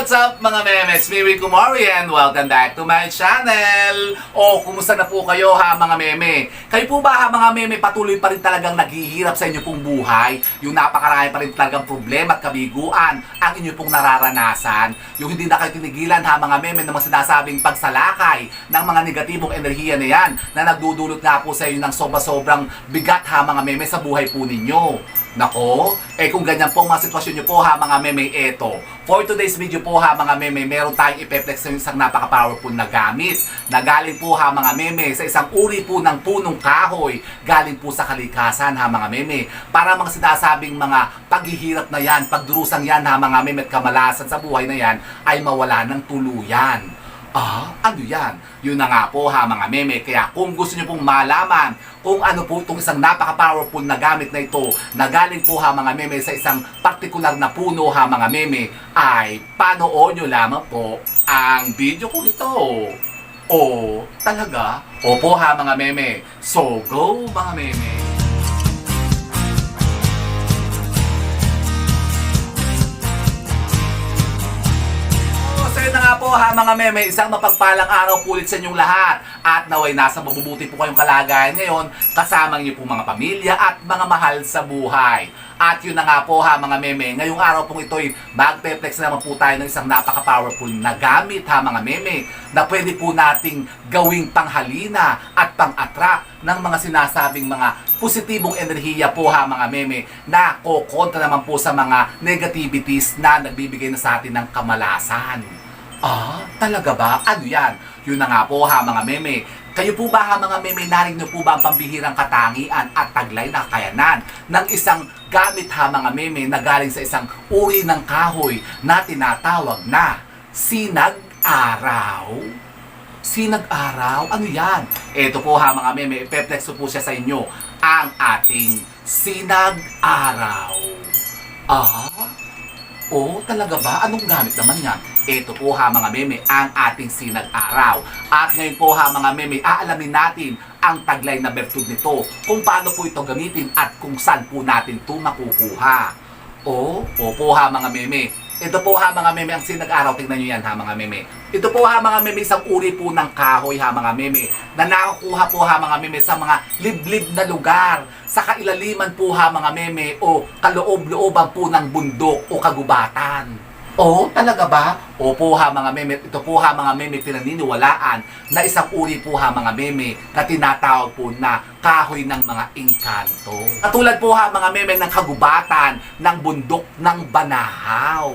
what's up mga meme? It's me, Rico Mori and welcome back to my channel. O, kumusta na po kayo ha mga meme? Kayo po ba ha mga meme patuloy pa rin talagang naghihirap sa inyo pong buhay? Yung napakarami pa rin talagang problema at kabiguan ang inyo pong nararanasan? Yung hindi na kayo tinigilan ha mga meme ng mga sinasabing pagsalakay ng mga negatibong enerhiya na yan na nagdudulot nga po sa inyo ng sobra-sobrang bigat ha mga meme sa buhay po ninyo. Nako, eh kung ganyan po mga sitwasyon nyo po ha mga meme, eto. For today's video po ha mga meme, meron tayong ipeflex ng isang napaka-powerful na gamit na galing po ha mga meme sa isang uri po ng punong kahoy galing po sa kalikasan ha mga meme. Para mga sinasabing mga paghihirap na yan, pagdurusang yan ha mga meme at kamalasan sa buhay na yan ay mawala ng tuluyan. Ah, ano yan? Yun na nga po ha mga meme. Kaya kung gusto nyo pong malaman kung ano po itong isang napaka-powerful na gamit na ito na galing po ha mga meme sa isang partikular na puno ha mga meme ay panood nyo lamang po ang video ko ito. O, talaga? Opo ha mga meme. So go mga meme. Na po ha mga meme, isang mapagpalang araw po ulit sa inyong lahat at naway nasa mabubuti po kayong kalagayan ngayon kasama niyo po mga pamilya at mga mahal sa buhay. At yun na nga po ha mga meme, ngayong araw pong ito'y magpe-flex naman po tayo ng isang napaka-powerful na gamit ha mga meme na pwede po nating gawing panghalina at pang-attract ng mga sinasabing mga positibong enerhiya po ha mga meme na kokontra naman po sa mga negativities na nagbibigay na sa atin ng kamalasan. Ah, talaga ba? Ano yan? Yun na nga po ha mga meme. Kayo po ba ha mga meme, narinig niyo po ba ang pambihirang katangian at taglay na kakayanan ng isang gamit ha mga meme na galing sa isang uri ng kahoy na tinatawag na sinag-araw? Sinag-araw? Ano yan? Ito po ha mga meme, ipeplex ko po siya sa inyo ang ating sinag-araw. Ah? Oh, talaga ba? Anong gamit naman yan? Ito po ha mga meme, ang ating sinag-araw. At ngayon po ha mga meme, aalamin natin ang taglay na bertud nito, kung paano po ito gamitin at kung saan po natin ito makukuha. O, opo ha mga meme. Ito po ha mga meme, ang sinag-araw, tingnan nyo yan ha mga meme. Ito po ha mga meme, isang uri po ng kahoy ha mga meme, na nakukuha po ha mga meme sa mga liblib na lugar, sa kailaliman po ha mga meme, o kaloob-looban po ng bundok o kagubatan. Oh, talaga ba? Opo ha mga meme, ito po ha mga meme pinaniniwalaan na isang uri po ha mga meme na tinatawag po na kahoy ng mga engkanto. Katulad po ha mga meme ng kagubatan ng bundok ng Banahaw.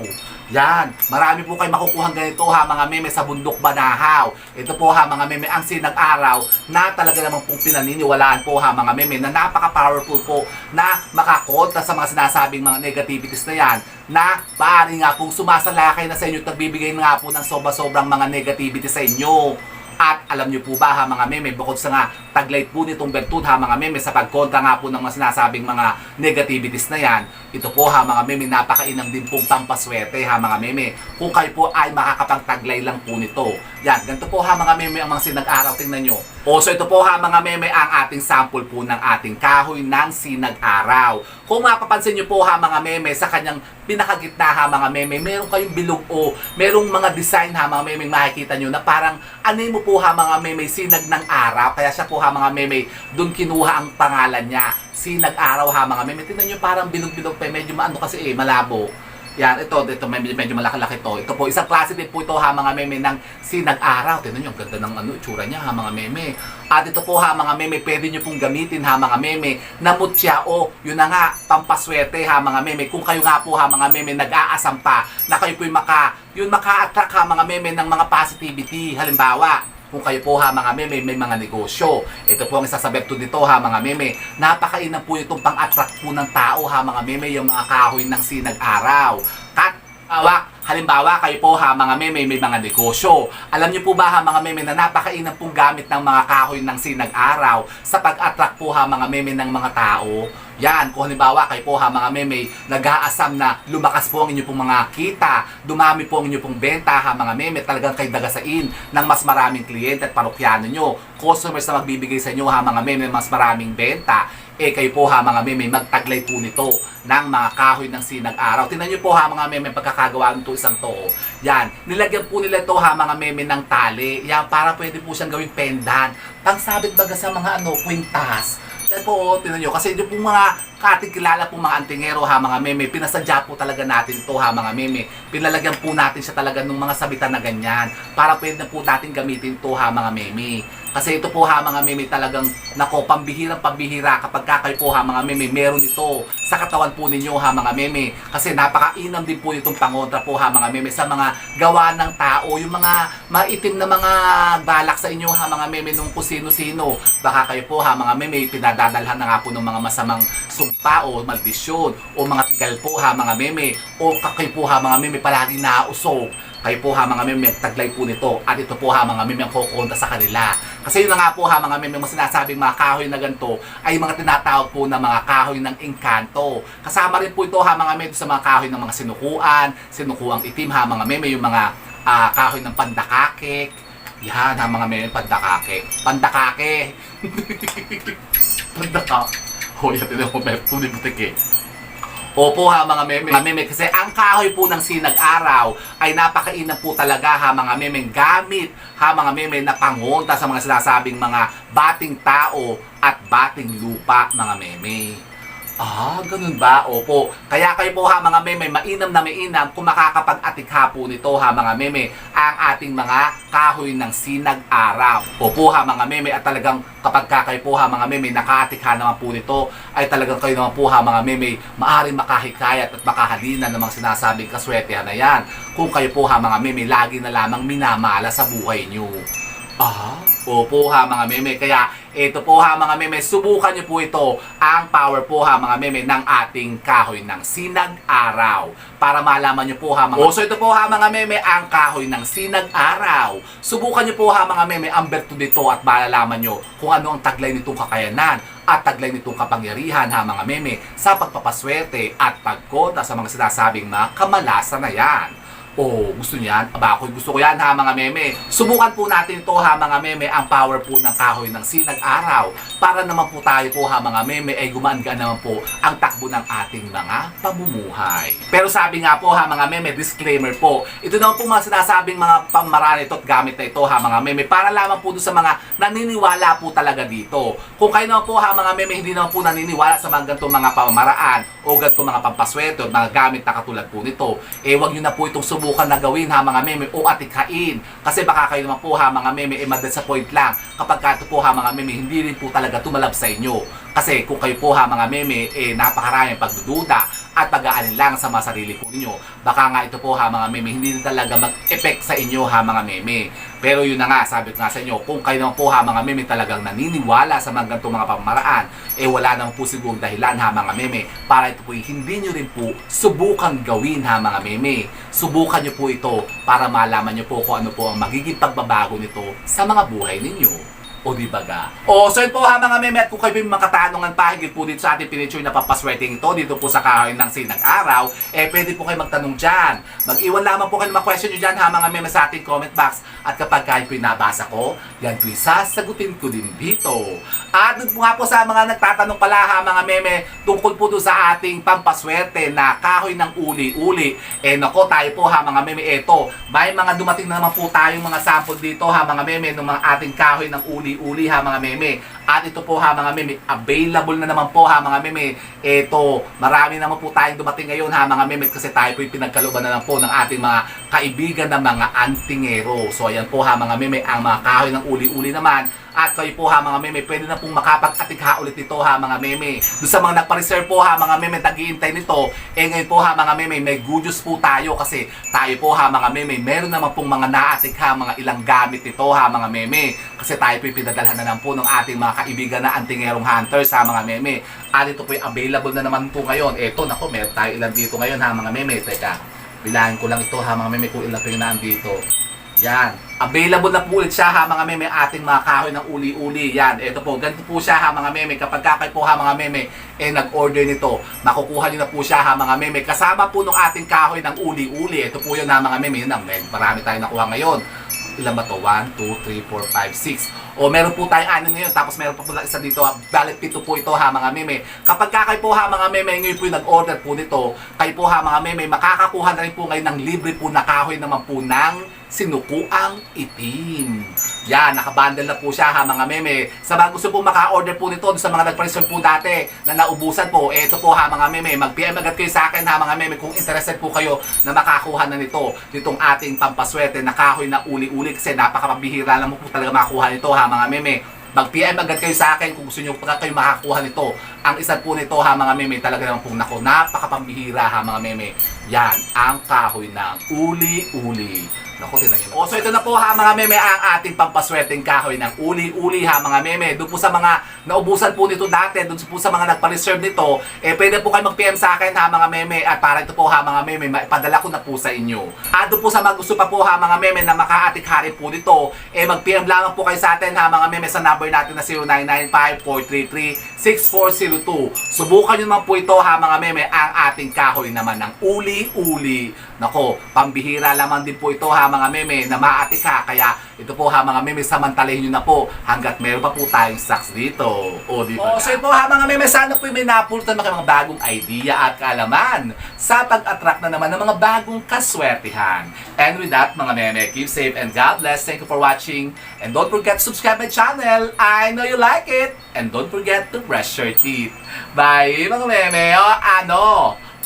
Yan, marami po kayo makukuhang ganito ha? Mga meme sa bundok Banahaw. Ito po ha? Mga meme ang sinag-araw na talaga namang pong pinaniniwalaan po ha? Mga meme na napaka-powerful po na makakontra sa mga sinasabing mga negativities na yan. Na paari nga pong sumasalakay na sa inyo at nagbibigay na nga po ng sobra-sobrang mga negativity sa inyo. At alam niyo po ba ha mga meme, bukod sa nga taglay po nitong bertud ha mga meme sa pagkontra nga po ng mga sinasabing mga negativities na yan, ito po ha mga meme, napakainam din pong pampaswerte ha mga meme. Kung kayo po ay makakapagtaglay lang po nito. Yan, ganito po ha mga meme ang mga sinag-araw, tingnan nyo. O so ito po ha mga meme ang ating sample po ng ating kahoy ng sinag-araw. Kung mapapansin nyo po ha mga meme sa kanyang pinakagitna ha mga meme, meron kayong bilog o merong mga design ha mga meme makikita nyo na parang ano mo po ha mga meme sinag ng araw. Kaya siya po ha mga meme, doon kinuha ang pangalan niya. Sinag-araw ha mga meme. Tingnan nyo parang bilog-bilog pa, medyo maano kasi eh, malabo. Yan, ito, ito, medyo, medyo malaki-laki to. Ito po, isang klase din po ito ha mga meme ng sinag-araw. Tingnan nyo, ang ganda ng ano, itsura niya ha mga meme. At ito po ha mga meme, pwede nyo pong gamitin ha mga meme na mutya o yun na nga, pampaswerte ha mga meme. Kung kayo nga po ha mga meme nag-aasam pa na kayo po'y maka, yun maka-attract ha mga meme ng mga positivity. Halimbawa, kung kayo po ha mga meme may mga negosyo. Ito po ang isa sa bertud nito ha mga meme. Napakainam po itong pang-attract po ng tao ha mga meme yung mga kahoy ng sinag-araw. Kat Awa, halimbawa kayo po ha mga meme may mga negosyo. Alam niyo po ba ha mga meme na napakainam pong gamit ng mga kahoy ng sinag-araw sa pag-attract po ha mga meme ng mga tao? Yan, kung halimbawa kayo po ha mga meme, nag-aasam na lumakas po ang inyo pong mga kita, dumami po ang inyo pong benta ha mga meme, talagang kayo dagasain ng mas maraming kliyente at parokyano nyo, customers na magbibigay sa inyo ha mga meme, mas maraming benta, eh kayo po ha mga meme, magtaglay po nito ng mga kahoy ng sinag araw. Tingnan nyo po ha mga meme, pagkakagawa nito isang to. Yan, nilagyan po nila ito ha mga meme ng tali. Yan, para pwede po siyang gawing pendant. Pangsabit baga sa mga ano, kwintas. Yan po, oh, tingnan nyo. Kasi yung mga kating kilala pong mga antingero ha mga meme, pinasadya po talaga natin to ha mga meme. Pinalagyan po natin siya talaga ng mga sabitan na ganyan para pwede po natin gamitin to ha mga meme. Kasi ito po ha mga meme talagang nako pambihirang pambihira kapag kakay po ha mga meme meron ito sa katawan po ninyo ha mga meme. Kasi napakainam din po itong pangontra po ha mga meme sa mga gawa ng tao, yung mga maitim na mga balak sa inyo ha mga meme nung kung sino-sino. Baka kayo po ha mga meme pinadadalhan na nga po ng mga masamang sumpa o maldisyon o mga tigal po ha mga meme o kakay po ha mga meme palaging nausog kayo po ha mga meme taglay po nito. At ito po ha mga meme ang kukonta sa kanila. Kasi yun nga po ha mga meme mga sinasabing mga kahoy na ganito ay mga tinatawag po na mga kahoy ng engkanto. Kasama rin po ito ha mga meme sa mga kahoy ng mga sinukuan sinukuang itim ha mga meme yung mga ah, kahoy ng pandakakik yan ha mga meme pandakake. Pandakake! Pandaka Hoy, ito na may tuloy butik eh. Opo ha mga meme. Mga meme kasi ang kahoy po ng sinag-araw ay napakainam po talaga ha mga meme gamit ha mga meme na pangonta sa mga sinasabing mga bating tao at bating lupa mga meme. Ah, ganun ba? Opo. Kaya kayo po ha mga meme, mainam na mainam kung makakapag-atikha po nito ha mga meme ang ating mga kahoy ng sinag-araw. Opo ha mga meme at talagang kapag ka kayo po ha mga meme nakaatikha naman po nito ay talagang kayo naman po ha mga meme maaaring makahikayat at makahalina ng mga sinasabing kaswertehan na yan kung kayo po ha mga meme lagi na lamang minamala sa buhay nyo. Ah, opo ha mga meme. Kaya ito po ha mga meme, subukan niyo po ito ang power po ha mga meme ng ating kahoy ng sinag-araw. Para malaman niyo po ha mga... Oh, so ito po ha mga meme ang kahoy ng sinag-araw. Subukan niyo po ha mga meme ang berto nito at malalaman niyo kung ano ang taglay nitong kakayanan at taglay nitong kapangyarihan ha mga meme sa pagpapaswerte at pagkonta sa mga sinasabing mga kamalasan na yan. Oh, gusto niyan? Aba, ako gusto ko yan ha mga meme. Subukan po natin to ha mga meme ang power po ng kahoy ng sinag araw para naman po tayo po ha mga meme ay gumaan-gaan naman po ang takbo ng ating mga pamumuhay. Pero sabi nga po ha mga meme, disclaimer po, ito naman po mga sinasabing mga pamaraan ito at gamit na ito ha mga meme para lamang po sa mga naniniwala po talaga dito. Kung kayo naman po ha mga meme hindi naman po naniniwala sa mga ganitong mga pamamaraan o ganitong mga pampaswerte o mga gamit na katulad po nito, eh wag nyo na po itong subukan na gawin ha mga meme o atikain. Kasi baka kayo naman po ha mga meme eh madisappoint lang kapag ka po ha mga meme hindi rin po talaga tumalab sa inyo. Kasi kung kayo po ha mga meme eh napakaraming pagdududa at pag-aalin lang sa mga sarili po ninyo. Baka nga ito po ha mga meme hindi rin talaga mag-effect sa inyo ha mga meme. Pero yun na nga, sabi ko nga sa inyo, kung kayo naman po ha mga meme talagang naniniwala sa mga ganitong mga pamamaraan, eh wala naman po sigurong dahilan ha mga meme para ito po hindi nyo rin po subukan gawin ha mga meme. Subukan nyo po ito para malaman nyo po kung ano po ang magiging pagbabago nito sa mga buhay ninyo. O di ba ga? O, so yun po ha mga meme at kung kayo may mga katanungan pa higit po dito sa ating pinicture na papaswerte ito dito po sa kahoy ng sinag araw, eh pwede po kayo magtanong dyan. Mag-iwan lamang po kayo ng mga question nyo dyan ha mga meme sa ating comment box. At kapag kayo po nabasa ko, yan po sasagutin ko din dito. At dun po nga po sa mga nagtatanong pala ha mga meme tungkol po doon sa ating pampaswerte na kahoy ng uli-uli. Eh nako tayo po ha mga meme eto. May mga dumating na naman po tayong mga sample dito ha mga meme ng mga ating kahoy ng uli-uli ha mga meme. At ito po ha mga meme, available na naman po ha mga meme. Eto, marami naman po tayong dumating ngayon ha mga meme kasi tayo po pinagkaluban na lang po ng ating mga kaibigan na mga antingero. So ayan po ha mga meme, ang mga kahoy ng uli-uli naman at kayo po ha mga meme, pwede na pong makapag-atikha ulit ito ha mga meme. Doon sa mga nagpa-reserve po ha mga meme, nag-iintay nito. Eh ngayon po ha mga meme, may good news po tayo kasi tayo po ha mga meme, meron naman pong mga naatikha, mga ilang gamit ito ha mga meme. Kasi tayo po pinadalhan na lang po ng ating mga kaibigan na antingerong hunters ha mga meme. At ito po available na naman po ngayon. Eto, nako, meron tayo ilan dito ngayon ha mga meme. Teka, bilangin ko lang ito ha mga meme kung ilan po yung nandito. Yan. Available na po ulit siya ha mga meme ating mga kahoy ng uli-uli. Yan. Ito po. Ganito po siya ha mga meme. Kapag kakay po ha mga meme eh nag-order nito. Makukuha nyo na po siya ha mga meme. Kasama po nung ating kahoy ng uli-uli. Ito po yun ha mga meme. Yun ang. Marami tayong nakuha ngayon. Ilan ba to? 1, 2, 3, 4, 5, 6. O meron po tayong anin ngayon. Tapos meron pa po isa dito. ha. Balik pito po ito ha mga meme. Kapag kakay po ha mga meme ngayon po yung nag-order po nito. Kayo po ha mga meme. Makakakuha na rin po ngayon ng libre po na kahoy naman po ng sinukuang itim. Yan, nakabundle na po siya ha mga meme. Sa mga gusto po maka-order po nito sa mga nag-reserve po dati na naubusan po, ito po ha mga meme. Mag-PM agad kayo sa akin ha mga meme kung interested po kayo na makakuha na nito. Nitong ating pampaswerte na kahoy na uli-uli kasi napakapabihira lang po talaga makakuha nito ha mga meme. Mag-PM agad kayo sa akin kung gusto nyo pa kayo makakuha nito. Ang isa po nito ha mga meme, talaga naman pong nako, napakapambihira ha mga meme. Yan, ang kahoy ng uli-uli. Naku, tinan nyo. O, so ito na po ha mga meme ang ating pampaswerteng kahoy ng uli-uli ha mga meme. Doon po sa mga naubusan po nito dati, doon po sa mga nagpa-reserve nito, eh pwede po kayo mag-PM sa akin ha mga meme at para ito po ha mga meme, maipadala ko na po sa inyo. At doon po sa mga gusto pa po ha mga meme na makaatik-hari po dito, eh mag-PM lamang po kayo sa atin ha mga meme sa number natin na 0995-433-6402. Subukan nyo naman po ito ha mga meme ang ating kahoy naman ng uli-uli. Nako, pambihira lamang din po ito ha mga meme na maatik ha. Kaya ito po ha mga meme, samantalahin nyo na po hanggat meron pa po tayong stocks dito. O, di ba? O, so ito ha mga meme, sana po may napultan mga mga bagong idea at kaalaman sa pag-attract na naman ng mga bagong kaswertihan. And with that, mga meme, keep safe and God bless. Thank you for watching. And don't forget to subscribe my channel. I know you like it. And don't forget to brush your teeth. Bye, mga meme. O, ano?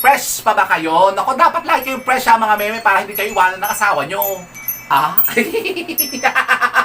Fresh pa ba kayo? Nako, dapat lagi kayong fresh ha mga meme para hindi kayo iwanan ng asawa nyo. Ah?